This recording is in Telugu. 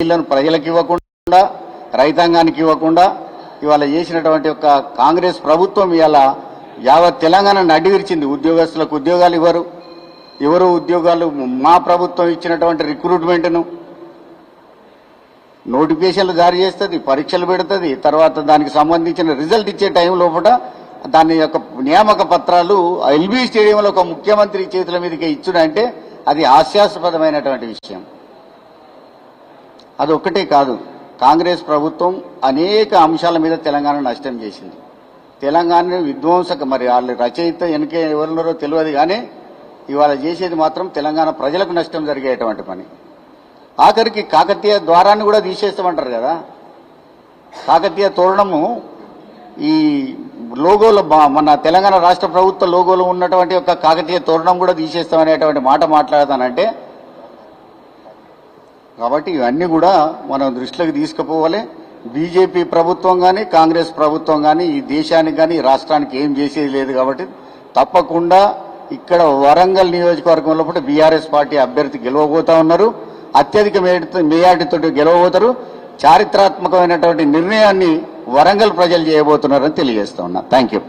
నీళ్ళను ప్రజలకు ఇవ్వకుండా రైతాంగానికి ఇవ్వకుండా ఇవాళ చేసినటువంటి ఒక కాంగ్రెస్ ప్రభుత్వం ఇవాళ యావత్ తెలంగాణ నడివిరిచింది ఉద్యోగస్తులకు ఉద్యోగాలు ఇవ్వరు. ఎవరు ఉద్యోగాలు? మా ప్రభుత్వం ఇచ్చినటువంటి రిక్రూట్మెంట్ను నోటిఫికేషన్లు జారీ చేస్తుంది పరీక్షలు పెడుతుంది. తర్వాత దానికి సంబంధించిన రిజల్ట్ ఇచ్చే టైం లోపల దాని యొక్క నియామక పత్రాలు ఎల్బీ స్టేడియంలో ఒక ముఖ్యమంత్రి చేతుల మీదకి ఇచ్చుడంటే అది హాస్యాస్పదమైనటువంటి విషయం. అది ఒక్కటే కాదు. కాంగ్రెస్ ప్రభుత్వం అనేక అంశాల మీద తెలంగాణ నష్టం చేసింది. తెలంగాణ విధ్వంసక మరి వాళ్ళ రచయిత వెనక ఎవరున్నారో తెలియదు కానీ ఇవాళ చేసేది మాత్రం తెలంగాణ ప్రజలకు నష్టం జరిగేటువంటి పని. ఆఖరికి కాకతీయ ద్వారాన్ని కూడా తీసేస్తామంటారు కదా. కాకతీయ తోరణము ఈ లోగోలో మన తెలంగాణ రాష్ట్ర ప్రభుత్వ లోగోలో ఉన్నటువంటి ఒక కాకతీయ తోరణం కూడా తీసేస్తామనేటువంటి మాట మాట్లాడతానంటే కాబట్టి ఇవన్నీ కూడా మనం దృష్టిలోకి తీసుకుపోవాలి. బీజేపీ ప్రభుత్వం కానీ కాంగ్రెస్ ప్రభుత్వం కానీ ఈ దేశానికి కానీ ఈ రాష్ట్రానికి ఏం చేసేది లేదు కాబట్టి తప్పకుండా ఇక్కడ వరంగల్ నియోజకవర్గంలో కూడా బీఆర్ఎస్ పార్టీ అభ్యర్థి గెలవబోతా ఉన్నారు. అత్యధిక మేటితో మేయాటితో గెలవబోతారు. చారిత్రాత్మకమైనటువంటి నిర్ణయాన్ని వరంగల్ ప్రజలు చేయబోతున్నారని తెలియజేస్తా ఉన్నా. Thank you